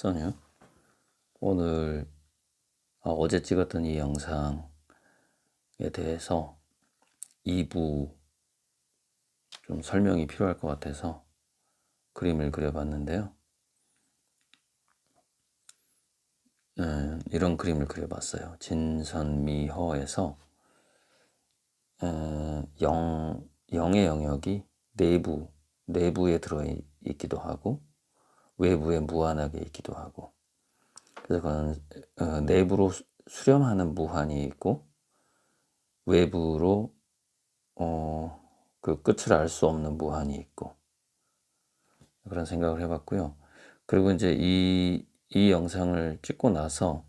써요. 오늘 아, 어제 찍었던 이 영상에 대해서 2부 좀 설명이 필요할 것 같아서 그림을 그려봤는데요. 음, 이런 그림을 그려봤어요. 진선미허에서 음, 영, 영의 영역이 내부, 내부에 들어있기도 하고 외부에 무한하게 있기도 하고 그래서 그건 어, 내부로 수- 수렴하는 무한이 있고 외부로 어, 그 끝을 알 수 없는 무한이 있고 그런 생각을 해봤고요. 그리고 이제 이, 이 영상을 찍고 나서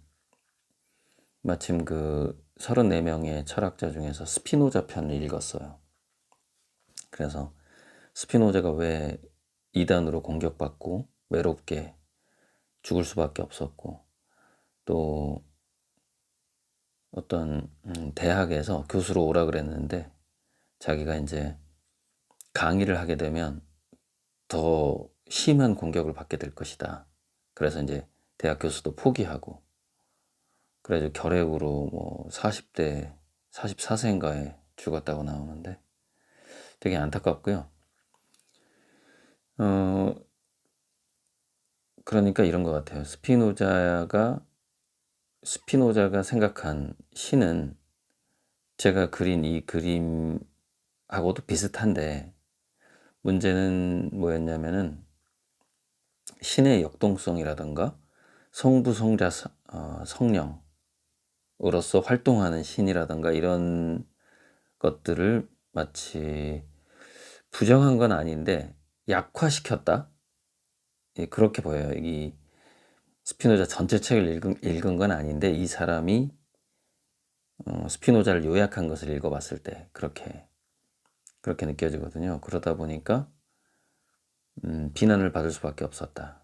마침 그 34명의 철학자 중에서 스피노자 편을 읽었어요. 그래서 스피노자가 왜 이단으로 공격받고 외롭게 죽을 수밖에 없었고 또 어떤 음, 대학에서 교수로 오라 그랬는데 자기가 이제 강의를 하게 되면 더 심한 공격을 받게 될 것이다. 그래서 이제 대학 교수도 포기하고 그래서 결핵으로 뭐 40대 44세인가에 죽었다고 나오는데 되게 안타깝고요. 어 그러니까 이런 것 같아요. 스피노자가 스피노자가 생각한 신은 제가 그린 이 그림하고도 비슷한데 문제는 뭐였냐면은 신의 역동성이라든가 성부, 성자, 서- 어, 성령으로서 활동하는 신이라든가 이런 것들을 마치 부정한 건 아닌데 약화시켰다. 예, 그렇게 보여요. 이 스피노자 전체 책을 읽은, 읽은 건 아닌데 이 사람이 어, 스피노자를 요약한 것을 읽어봤을 때 그렇게 그렇게 느껴지거든요. 그러다 보니까 음, 비난을 받을 수밖에 없었다.